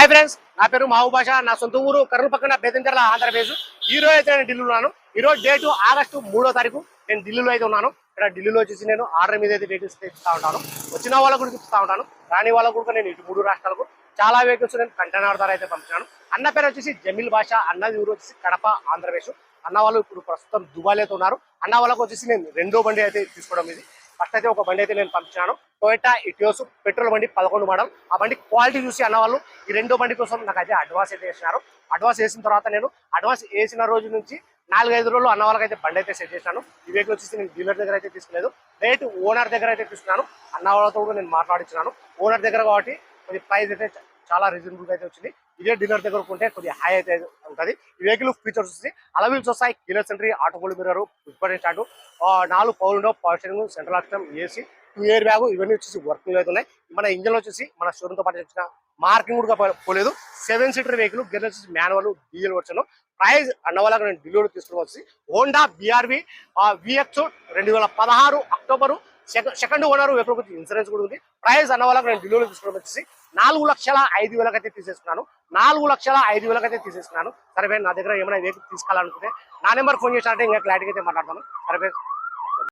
Hi friends నా పేరు మహబూబ్ భాష నా సొంత ఊరు కర్నూలు పక్కన బేతంచెర్ల ఆంధ్రప్రదేశ్ ఈ రోజు అయితే నేను ఢిల్లీలో ఉన్నాను. ఈ రోజు డేటు ఆగస్టు మూడో తారీఖు నేను ఢిల్లీలో అయితే ఉన్నాను. ఇక్కడ ఢిల్లీలో వచ్చేసి నేను ఆర్డర్ మీద అయితే డేట్ ఇస్తా ఉంటాను. వచ్చిన వాళ్ళకు కూడా ఇస్తా ఉంటాను. రాని వాళ్ళకు కూడా నేను ఇటు మూడు రాష్ట్రాలకు చాలా వెహికల్స్ నేను కంటైనర్ ద్వారా అయితే పంపించాను. అన్న పేరు వచ్చేసి జమీల్ భాష అన్నది ఊరు వచ్చేసి కడప ఆంధ్రప్రదేశ్ అన్న వాళ్ళు ఇప్పుడు ప్రస్తుతం దుబాయ్లో అయితే ఉన్నారు. అన్న వాళ్ళకు వచ్చేసి నేను రెండో బండి అయితే తీసుకోవడం ఇది. ఫస్ట్ అయితే ఒక బండి అయితే నేను పంపించాను. టొయోటా ఇటియోస్ పెట్రోల్ బండి పదకొండు మోడల్. ఆ బండి క్వాలిటీ చూసి అన్న వాళ్ళు ఈ రెండో బండి కోసం నాకు అయితే అడ్వాన్స్ అయితే వేసినారు. అడ్వాన్స్ వేసిన తర్వాత నేను అడ్వాన్స్ వేసిన రోజు నుంచి నాలుగైదు రోజులు అన్న వాళ్ళకి అయితే బండి అయితే సెట్ చేశాను ఈ వెహికల్ వచ్చేసి నేను డీలర్ దగ్గర అయితే తీసుకోలేదు. రేటు ఓనర్ దగ్గర అయితే తీసుకున్నాను. అన్న వాళ్ళతో కూడా నేను మాట్లాడించినాను ఓనర్ దగ్గర కాబట్టి కొద్ది ప్రైస్ అయితే చాలా రీజనబుల్గా అయితే వచ్చింది. ఇదే డీలర్ దగ్గర ఉంటే కొద్దిగా హై అయితే ఉంటుంది. ఈ వెహికల్ ఫీచర్స్ వచ్చి అలవిల్స్ వస్తాయి. Keyless entry auto fold mirror పుష్పడే start నాలుగు power window power steering central auction AC two year bag ఇవన్నీ వచ్చేసి వర్కింగ్ అయితే ఉన్నాయి. మన ఇంజన్ వచ్చేసి మన షోరూమ్తో పాటు వచ్చిన మార్కింగ్ కూడా పోలేదు. సెవెన్ సీటర్ వెహికల్ గేర్ వచ్చేసి మాన్యువల్ డీజిల్ వర్షన్ ప్రైస్ అన్నవాళ్ళకి నేను ఢిల్లీలో తీసుకుని హోండా బిఆర్వి విఎక్స్ రెండు వేల పదహారు October second owner vehicle insurance కూడా ఉంది. ప్రైస్ అన్నవాళ్ళకి నేను ఢిల్లీలో తీసుకోవడం వచ్చేసి నాలుగు లక్షల ఐదు వేలకైతే తీసేసుకున్నాను. నాలుగు లక్షల ఐదు వేలకైతే తీసేసుకున్నాను. సరే నా దగ్గర ఏమైనా వెహికల్ తీసుకోవాలనుకుంటే నా నెంబర్ ఫోన్ చేసినట్టే ఇంకా క్లారిటీ అయితే మాట్లాడతాను. సరే